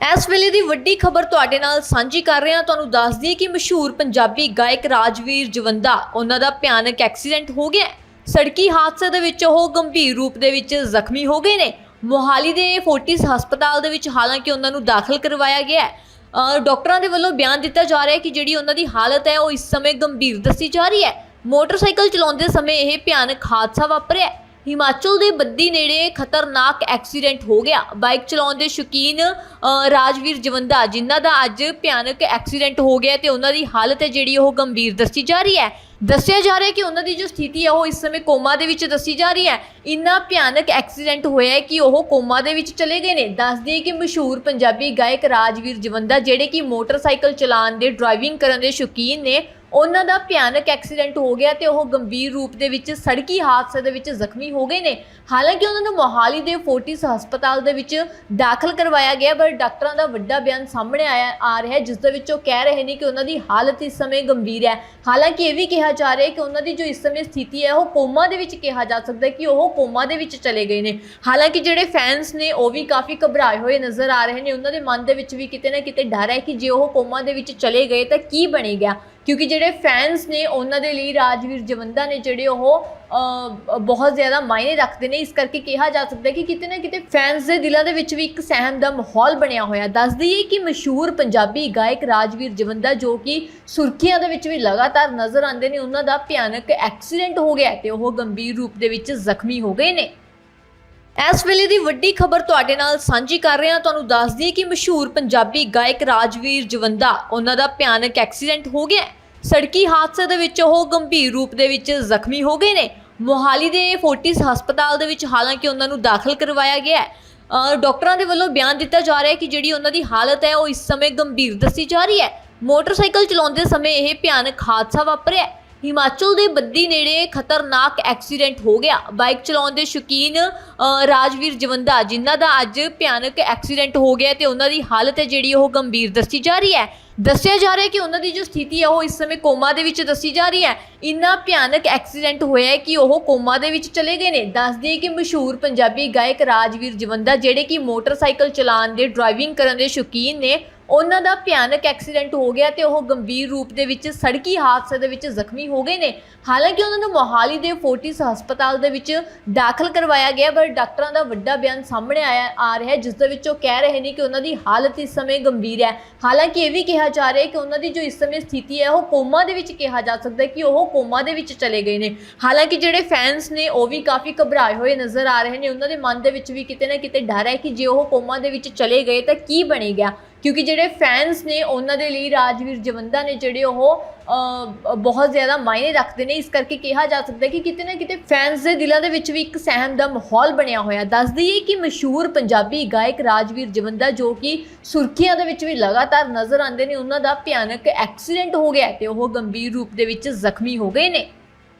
ਇਸ ਵੇਲੇ ਦੀ ਵੱਡੀ ਖਬਰ ਤੁਹਾਡੇ ਨਾਲ ਸਾਂਝੀ ਕਰ ਰਹੇ ਹਾਂ ਤੁਹਾਨੂੰ ਦੱਸ ਦਈਏ ਕਿ ਮਸ਼ਹੂਰ ਪੰਜਾਬੀ ਗਾਇਕ ਰਾਜਵੀਰ ਜਵੰਦਾ, ਉਹਨਾਂ ਦਾ ਭਿਆਨਕ ਐਕਸੀਡੈਂਟ ਹੋ ਗਿਆ ਸੜਕੀ ਹਾਦਸੇ ਦੇ ਵਿੱਚ ਉਹ ਗੰਭੀਰ ਰੂਪ ਦੇ ਵਿੱਚ ਜ਼ਖਮੀ ਹੋ ਗਏ ਨੇ। ਮੋਹਾਲੀ ਦੇ ਫੋਰਟਿਸ ਹਸਪਤਾਲ ਦੇ ਵਿੱਚ ਹਾਲਾਂਕਿ ਉਹਨਾਂ ਨੂੰ ਦਾਖਲ ਕਰਵਾਇਆ ਗਿਆ ਹੈ। ਡਾਕਟਰਾਂ ਦੇ ਵੱਲੋਂ ਬਿਆਨ ਦਿੱਤਾ ਜਾ ਰਿਹਾ ਹੈ ਕਿ ਜਿਹੜੀ ਉਹਨਾਂ ਦੀ ਹਾਲਤ ਹੈ, ਉਹ ਇਸ ਸਮੇਂ ਗੰਭੀਰ ਦੱਸੀ ਜਾ ਰਹੀ ਹੈ। ਮੋਟਰਸਾਈਕਲ ਚਲਾਉਂਦੇ ਸਮੇਂ ਇਹ ਭਿਆਨਕ ਹਾਦਸਾ ਵਾਪਰਿਆ ਹਿਮਾਚਲ ਦੇ ਬੱਦੀ ਨੇੜੇ ਖਤਰਨਾਕ ਐਕਸੀਡੈਂਟ ਹੋ ਗਿਆ। ਬਾਈਕ ਚਲਾਉਣ ਦੇ ਸ਼ੌਕੀਨ ਰਾਜਵੀਰ ਜਵੰਦਾ, ਜਿਨ੍ਹਾਂ ਦਾ ਅੱਜ ਭਿਆਨਕ ਐਕਸੀਡੈਂਟ ਹੋ ਗਿਆ ਤੇ ਉਹਨਾਂ ਦੀ ਹਾਲਤ ਹੈ ਜਿਹੜੀ ਉਹ ਗੰਭੀਰ ਦੱਸੀ ਜਾ ਰਹੀ ਹੈ। ਦੱਸਿਆ ਜਾ ਰਿਹਾ ਕਿ ਉਹਨਾਂ ਦੀ ਜੋ ਸਥਿਤੀ ਹੈ, ਉਹ ਇਸ ਸਮੇਂ ਕੋਮਾ ਦੇ ਵਿੱਚ ਦੱਸੀ ਜਾ ਰਹੀ ਹੈ। ਇੰਨਾ ਭਿਆਨਕ ਐਕਸੀਡੈਂਟ ਹੋਇਆ ਹੈ ਕਿ ਉਹ ਕੋਮਾ ਦੇ ਵਿੱਚ ਚਲੇ ਗਏ ਨੇ। ਦੱਸਦੀ ਦਈਏ ਕਿ ਮਸ਼ਹੂਰ ਪੰਜਾਬੀ ਗਾਇਕ ਰਾਜਵੀਰ ਜਵੰਦਾ, ਜਿਹੜੇ ਕਿ ਮੋਟਰਸਾਈਕਲ ਚਲਾਉਣ ਦੇ, ਡਰਾਈਵਿੰਗ ਕਰਨ ਦੇ ਸ਼ੌਕੀਨ ਨੇ ਉਹਨਾਂ ਦਾ ਭਿਆਨਕ ਐਕਸੀਡੈਂਟ ਹੋ ਗਿਆ ਤੇ ਉਹ ਗੰਭੀਰ ਰੂਪ ਦੇ ਵਿੱਚ ਸੜਕੀ ਹਾਦਸੇ ਦੇ ਵਿੱਚ ਜ਼ਖਮੀ ਹੋ ਗਏ ਨੇ। ਹਾਲਾਂਕਿ ਉਹਨਾਂ ਨੂੰ ਮੋਹਾਲੀ ਦੇ ਫੋਰਟਿਸ ਹਸਪਤਾਲ ਦੇ ਵਿੱਚ ਦਾਖਲ ਕਰਵਾਇਆ ਗਿਆ, ਪਰ ਡਾਕਟਰਾਂ ਦਾ ਵੱਡਾ ਬਿਆਨ ਸਾਹਮਣੇ ਆਇਆ, ਆ ਰਿਹਾ ਹੈ, ਜਿਸ ਦੇ ਵਿੱਚ ਉਹ ਕਹਿ ਰਹੇ ਨੇ ਕਿ ਉਹਨਾਂ ਦੀ ਹਾਲਤ ਇਸ ਸਮੇਂ ਗੰਭੀਰ ਹੈ। ਹਾਲਾਂਕਿ ਇਹ ਵੀ ਕਿਹਾ ਜਾ ਰਿਹਾ ਹੈ ਕਿ ਉਹਨਾਂ ਦੀ ਜੋ ਇਸ ਸਮੇਂ ਸਥਿਤੀ ਹੈ, ਉਹ ਕੋਮਾ ਦੇ ਵਿੱਚ ਕਿਹਾ ਜਾ ਸਕਦਾ ਹੈ ਕਿ ਉਹ ਕੋਮਾ ਦੇ ਵਿੱਚ ਚਲੇ ਗਏ ਨੇ। ਹਾਲਾਂਕਿ ਜਿਹੜੇ ਫੈਨਸ ਨੇ, ਉਹ ਵੀ ਕਾਫੀ ਘਬਰਾਏ ਹੋਏ ਨਜ਼ਰ ਆ ਰਹੇ ਨੇ। ਉਹਨਾਂ ਦੇ ਮਨ ਦੇ ਵਿੱਚ ਵੀ ਕਿਤੇ ਨਾ ਕਿਤੇ ਡਰ ਹੈ ਕਿ ਜੇ ਉਹ ਕੋਮਾ ਦੇ ਵਿੱਚ ਚਲੇ ਗਏ ਤਾਂ ਕੀ ਬਣੇਗਾ? ਕਿਉਂਕਿ ਜਿਹੜੇ ਫੈਨਸ ਨੇ ਉਹਨਾਂ ਦੇ ਲਈ ਰਾਜਵੀਰ ਜਵੰਦਾ ਨੇ ਜਿਹੜੇ ਉਹ ਬਹੁਤ ਜ਼ਿਆਦਾ ਮਾਇਨੇ ਰੱਖਦੇ ਨੇ। ਇਸ ਕਰਕੇ ਕਿਹਾ ਜਾ ਸਕਦਾ ਕਿ ਕਿਤੇ ਨਾ ਕਿਤੇ ਫੈਨਸ ਦੇ ਦਿਲਾਂ ਦੇ ਵਿੱਚ ਵੀ ਇੱਕ ਸਹਿਮ ਦਾ ਮਾਹੌਲ ਬਣਿਆ ਹੋਇਆ। ਦੱਸ ਦਈਏ ਕਿ ਮਸ਼ਹੂਰ ਪੰਜਾਬੀ ਗਾਇਕ ਰਾਜਵੀਰ ਜਵੰਦਾ, ਜੋ ਕਿ ਸੁਰਖੀਆਂ ਦੇ ਵਿੱਚ ਵੀ ਲਗਾਤਾਰ ਨਜ਼ਰ ਆਉਂਦੇ ਨੇ, ਉਹਨਾਂ ਦਾ ਭਿਆਨਕ ਐਕਸੀਡੈਂਟ ਹੋ ਗਿਆ ਤੇ ਉਹ ਗੰਭੀਰ ਰੂਪ ਦੇ ਵਿੱਚ ਜ਼ਖਮੀ ਹੋ ਗਏ ਨੇ। ਇਸ ਵੇਲੇ ਦੀ ਵੱਡੀ ਖਬਰ ਤੁਹਾਡੇ ਨਾਲ ਸਾਂਝੀ ਕਰ ਰਹੇ ਹਾਂ। ਤੁਹਾਨੂੰ ਦੱਸ ਦਈਏ ਕਿ ਮਸ਼ਹੂਰ ਪੰਜਾਬੀ ਗਾਇਕ ਰਾਜਵੀਰ ਜਵੰਦਾ, ਉਹਨਾਂ ਦਾ ਭਿਆਨਕ ਐਕਸੀਡੈਂਟ ਹੋ ਗਿਆ ਸੜਕੀ ਹਾਦਸੇ ਦੇ ਵਿੱਚ ਉਹ ਗੰਭੀਰ ਰੂਪ ਦੇ ਵਿੱਚ ਜ਼ਖਮੀ ਹੋ ਗਏ ਨੇ। ਮੋਹਾਲੀ ਦੇ ਫੋਰਟਿਸ ਹਸਪਤਾਲ ਦੇ ਵਿੱਚ ਹਾਲਾਂਕਿ ਉਹਨਾਂ ਨੂੰ ਦਾਖਲ ਕਰਵਾਇਆ ਗਿਆ ਹੈ। ਡਾਕਟਰਾਂ ਦੇ ਵੱਲੋਂ ਬਿਆਨ ਦਿੱਤਾ ਜਾ ਰਿਹਾ ਹੈ ਕਿ ਜਿਹੜੀ ਉਹਨਾਂ ਦੀ ਹਾਲਤ ਹੈ, ਉਹ ਇਸ ਸਮੇਂ ਗੰਭੀਰ ਦੱਸੀ ਜਾ ਰਹੀ ਹੈ। ਮੋਟਰਸਾਈਕਲ ਚਲਾਉਂਦੇ ਸਮੇਂ ਇਹ ਭਿਆਨਕ ਹਾਦਸਾ ਵਾਪਰਿਆ ਹਿਮਾਚਲ ਦੇ ਬੱਦੀ ਨੇੜੇ ਖਤਰਨਾਕ ਐਕਸੀਡੈਂਟ ਹੋ ਗਿਆ। ਬਾਈਕ ਚਲਾਉਣ ਦੇ ਸ਼ੌਕੀਨ ਰਾਜਵੀਰ ਜਵੰਦਾ, ਜਿਨ੍ਹਾਂ ਦਾ ਅੱਜ ਭਿਆਨਕ ਐਕਸੀਡੈਂਟ ਹੋ ਗਿਆ ਤੇ ਉਹਨਾਂ ਦੀ ਹਾਲਤ ਹੈ ਜਿਹੜੀ ਉਹ ਗੰਭੀਰ ਦੱਸੀ ਜਾ ਰਹੀ ਹੈ। ਦੱਸਿਆ ਜਾ ਰਿਹਾ ਹੈ ਕਿ ਉਹਨਾਂ ਦੀ ਜੋ ਸਥਿਤੀ ਹੈ, ਉਹ ਇਸ ਸਮੇਂ ਕੋਮਾ ਦੇ ਵਿੱਚ ਦੱਸੀ ਜਾ ਰਹੀ ਹੈ। ਇੰਨਾ ਭਿਆਨਕ ਐਕਸੀਡੈਂਟ ਹੋਇਆ ਹੈ ਕਿ ਉਹ ਕੋਮਾ ਦੇ ਵਿੱਚ ਚਲੇ ਗਏ ਨੇ। ਦੱਸ ਦਈਏ ਕਿ ਮਸ਼ਹੂਰ ਪੰਜਾਬੀ ਗਾਇਕ ਰਾਜਵੀਰ ਜਵੰਦਾ, ਜਿਹੜੇ ਕਿ ਮੋਟਰਸਾਈਕਲ ਚਲਾਉਣ ਦੇ, ਡਰਾਈਵਿੰਗ ਕਰਨ ਦੇ ਸ਼ੌਕੀਨ ਨੇ ਉਹਨਾਂ ਦਾ ਭਿਆਨਕ ਐਕਸੀਡੈਂਟ ਹੋ ਗਿਆ ਤੇ ਉਹ ਗੰਭੀਰ ਰੂਪ ਦੇ ਵਿੱਚ ਸੜਕੀ ਹਾਦਸੇ ਦੇ ਵਿੱਚ ਜ਼ਖਮੀ ਹੋ ਗਏ ਨੇ। ਹਾਲਾਂਕਿ ਉਹਨਾਂ ਨੂੰ ਮੋਹਾਲੀ ਦੇ ਫੋਰਟਿਸ ਹਸਪਤਾਲ ਦੇ ਵਿੱਚ ਦਾਖਲ ਕਰਵਾਇਆ ਗਿਆ, ਪਰ ਡਾਕਟਰਾਂ ਦਾ ਵੱਡਾ ਬਿਆਨ ਸਾਹਮਣੇ ਆਇਆ, ਆ ਰਿਹਾ ਹੈ, ਜਿਸ ਦੇ ਵਿੱਚ ਉਹ ਕਹਿ ਰਹੇ ਨੇ ਕਿ ਉਹਨਾਂ ਦੀ ਹਾਲਤ ਇਸ ਸਮੇਂ ਗੰਭੀਰ ਹੈ। ਹਾਲਾਂਕਿ ਇਹ ਵੀ ਕਿਹਾ ਜਾ ਰਿਹਾ ਹੈ ਕਿ ਉਹਨਾਂ ਦੀ ਜੋ ਇਸ ਸਮੇਂ ਸਥਿਤੀ ਹੈ, ਉਹ ਕੋਮਾ ਦੇ ਵਿੱਚ ਕਿਹਾ ਜਾ ਸਕਦਾ ਹੈ ਕਿ ਉਹ ਕੋਮਾ ਦੇ ਵਿੱਚ ਚਲੇ ਗਏ ਨੇ। ਹਾਲਾਂਕਿ ਜਿਹੜੇ ਫੈਨਸ ਨੇ, ਉਹ ਵੀ ਕਾਫੀ ਘਬਰਾਏ ਹੋਏ ਨਜ਼ਰ ਆ ਰਹੇ ਨੇ। ਉਹਨਾਂ ਦੇ ਮਨ ਦੇ ਵਿੱਚ ਵੀ ਕਿਤੇ ਨਾ ਕਿਤੇ ਡਰ ਹੈ ਕਿ ਜੇ ਉਹ ਕੋਮਾ ਦੇ ਵਿੱਚ ਚਲੇ ਗਏ ਤਾਂ ਕੀ ਬਣੇਗਾ? ਕਿਉਂਕਿ ਜਿਹੜੇ ਫੈਨਸ ਨੇ ਉਹਨਾਂ ਦੇ ਲਈ ਰਾਜਵੀਰ ਜਵੰਦਾ ਨੇ ਜਿਹੜੇ ਉਹ ਬਹੁਤ ਜ਼ਿਆਦਾ ਮਾਇਨੇ ਰੱਖਦੇ ਨੇ। ਇਸ ਕਰਕੇ ਕਿਹਾ ਜਾ ਸਕਦਾ ਕਿ ਕਿਤੇ ਨਾ ਕਿਤੇ ਫੈਨਸ ਦੇ ਦਿਲਾਂ ਦੇ ਵਿੱਚ ਵੀ ਇੱਕ ਸਹਿਮ ਦਾ ਮਾਹੌਲ ਬਣਿਆ ਹੋਇਆ। ਦੱਸ ਦਈਏ ਕਿ ਮਸ਼ਹੂਰ ਪੰਜਾਬੀ ਗਾਇਕ ਰਾਜਵੀਰ ਜਵੰਦਾ, ਜੋ ਕਿ ਸੁਰਖੀਆਂ ਦੇ ਵਿੱਚ ਵੀ ਲਗਾਤਾਰ ਨਜ਼ਰ ਆਉਂਦੇ ਨੇ, ਉਹਨਾਂ ਦਾ ਭਿਆਨਕ ਐਕਸੀਡੈਂਟ ਹੋ ਗਿਆ ਤੇ ਉਹ ਗੰਭੀਰ ਰੂਪ ਦੇ ਵਿੱਚ ਜ਼ਖਮੀ ਹੋ ਗਏ ਨੇ।